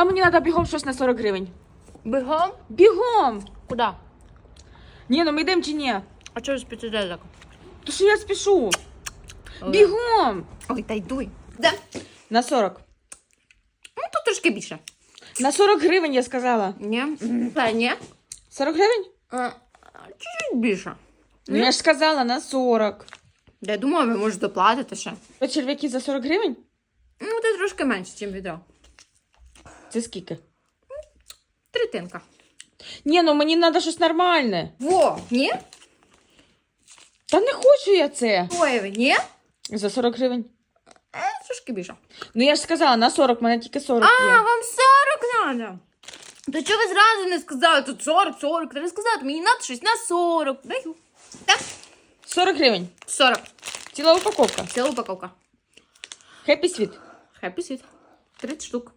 А мені треба бігом щось на 40 гривень. Бігом? Бігом! Куди? Ні, ну ми йдемо чи ні? А чого ж спіти так? То що я спішу? Бігом! Ой, та йдуй. Де? На 40. Ну, тут трошки більше. На 40 гривень я сказала. Ні? Та ні. 40 гривень? А, Чуть-чуть більше. Ну я ж сказала на 40. Да, Я думаю, ви можете доплатити ще. А черв'яки за 40 гривень? Ну, це трошки менше, ніж відео. Це скільки? Третинка. Ні, ну мені треба щось нормальне. Во, ні? Та не хочу я це. Ой, ні? За 40 гривень. Е, трошки більше. Ну я ж сказала, на 40, в мене тільки 40 А, є. вам 40 надо? То чого ви зразу не сказали? Тут 40, 40. Треба сказати, мені надо щось на 40. Даю. Так, 40 гривень. 40. Ціла упаковка. Ціла упаковка. Хеппі світ. Хеппі світ. 30 штук.